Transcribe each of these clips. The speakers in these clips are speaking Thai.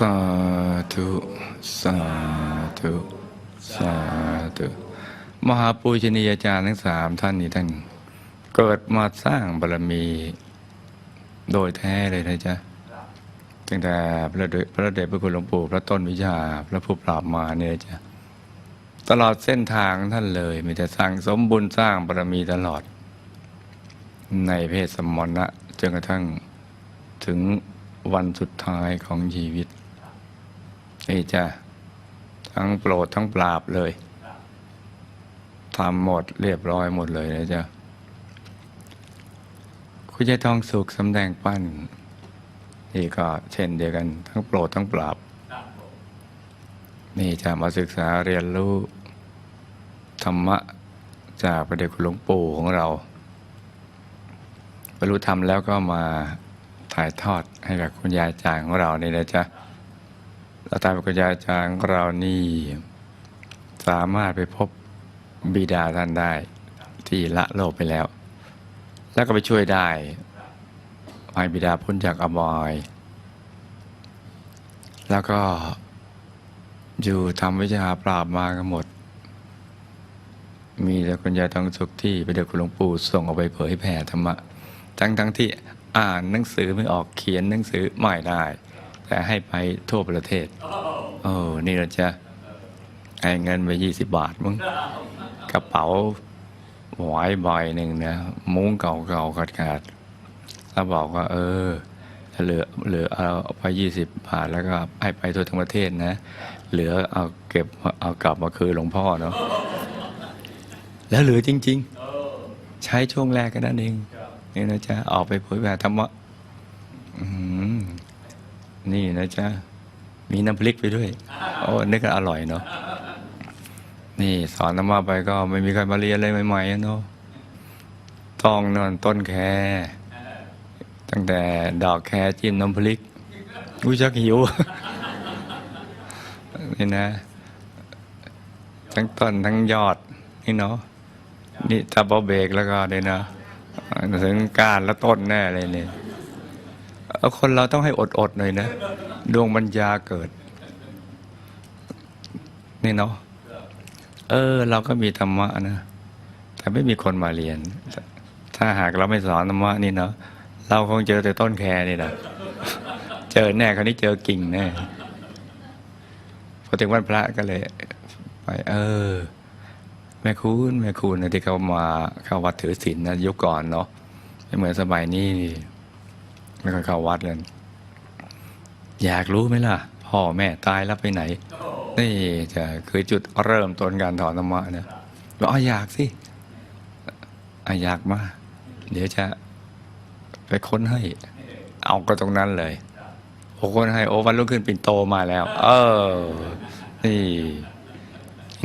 สาธุ สาธุ สาธุ มหาปูชนียาจารย์ทั้งสามท่านนี้ท่าน เกิดมาสร้างบารมีโดยแท้เลยนะจ๊ะตั้งแต่พระเดชพระเดชพระคุณหลวงปู่พระต้นวิชาพระผู้ปราบมาเนี่ยจ้ะตลอดเส้นทางท่านเลย มีแต่สั่งสมบุญสร้างบารมีตลอด ในเพศสมณะจนกระทั่งถึงวันสุดท้ายของชีวิต นี่จ้ะทั้งโปรดทั้งปราบเลยทำหมดเรียบร้อยหมดเลยนะจ๊ะคุณยายทองสุขสำแดงปั้น นี่ก็เช่นเดียวกัน ทั้งโปรดทั้งปราบ นี่จะมาศึกษาเรียนรู้ ธรรมะจากพระเดชคุณหลวงปู่ของเราบรรลุธรรมแล้วก็มาถ่ายทอดให้กับคุณยายจางของเรานี่นะจ๊ะ แล้วตามคุณยาจางเรานี่สามารถไปพบบิดาท่านได้ที่ละโลกไปแล้ว แล้วก็ไปช่วยได้ให้บิดาพ้นจากอบาย แล้วก็อยู่ทำวิชาปราบมากันหมด มีแต่คุณยายทองสุขที่ไปเด็กคุณหลวงปู่ส่งออกไปเผยแผ่ธรรมะ ทั้งทั้งที่อ่านหนังสือไม่ออกเขียนหนังสือไม่ได้ แต่ให้ไปทั่วประเทศโอ้นี่เราจะให้เงินไปยี่สิบบาทมั้งกระเป๋าหวายใบหนึ่งนะมุ้งเก่าๆขาดๆแล้วบอกว่า เออเหลือเหลือเอาไปยี่สิบบาทแล้วก็ให้ไปทั่วทั้งประเทศนะ เหลือเอาเก็บเอากลับมาคืนหลวงพ่อเนาะแล้วเหลือจริง ๆ ใช้ช่วงแรกกันนั่นเองนี่นะจ๊ะออกไปเผยแผ่ธรรมะอื้อหือ นี่นะจ๊ะ มีน้ำพริกไปด้วย โอ้นึกว่าอร่อยเนาะนี่สอนธรรมะไปก็ไม่มีใครมาเรียนเลยใหม่ๆอะเนาะต้องนอนต้นแคตั้งแต่ดอกแคจิ้มน้ำพริกอุ้ยชักหิวนี่นะ ทั้งต้นทั้งยอดนี่เนาะนี่ถ้าพอเบรกแล้วก็เนี่ยนะถึงก้านแล้วต้นแน่เลยเนี่ยเอา คนเราต้องให้อดๆหน่อยนะ ดวงปัญญาเกิด นี่เนาะเออ เราก็มีธรรมะนะ แต่ไม่มีคนมาเรียน ถ้าหากเราไม่สอนธรรมะนี่เนาะเราคงเจอแต่ต้นแคนี่นะเจอแน่คราวนี้เจอกิ่งแน่พอถึงวันพระก็เลย ไป เออ แม่คุณแม่คุณที่เขามาเข้าวัดถือศีลนะยุคก่อนเนาะไม่เหมือนสมัยนี้ ไม่ค่อยเข้าวัดกันอยากรู้ไหมล่ะ พ่อแม่ตายแล้วไปไหน นี่จะคือจุดเริ่มต้นการถอนธรรมะนะบอกอ๋ออยากสิออยากมาก เดี๋ยวจะไปค้นให้ เอาก็ตรงนั้นเลยโอ้คนให้โอ้วันรุ่งขึ้นปิ่นโตมาแล้ว เออ นี่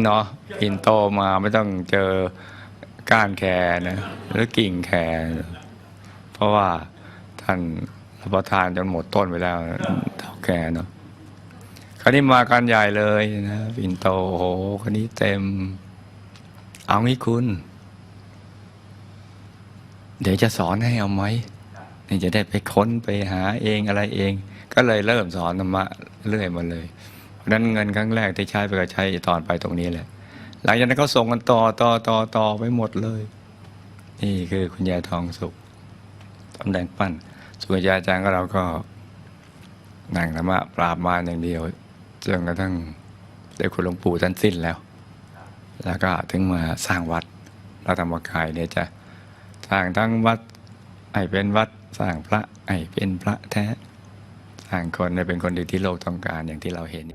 เนาะปิ่นโตมาไม่ต้องเจอก้านแคร์นะหรือกิ่งแคร์เพราะว่า ท่านรับประทานจนหมดต้นไปแล้วเท่าแก่เนาะคราวนี้มากันใหญ่เลยนะปินโตโอ้โหคนนี้เต็ม เอางี้คุณ เดี๋ยวจะสอนให้เอาไหมนี่จะได้ไปค้นไปหาเองอะไรเอง ก็เลยเริ่มสอนธรรมะเรื่อยมาเลย เพราะนั้นเงินครั้งแรกที่ใช้ไปก็ใช้ตอนไปตรงนี้แหละ หลังจากนั้นเขาส่งกันต่อต่อต่อต่อไปหมดเลย นี่คือคุณยายทองสุขตำแดงปั้น ส่วนยาอาจารย์ก็เราก็นั่งธรรมะปราบมารอย่างเดียวจนกระทั่งได้คุณหลวงปู่ท่านสิ้นแล้ว แล้วก็ถึงมาสร้างวัดพระธรรมกายเนี่ยจะสร้างทั้งวัดให้เป็นวัดสร้างพระให้เป็นพระแท้สร้างคนให้เป็นคนดีที่โลกต้องการอย่างที่เราเห็น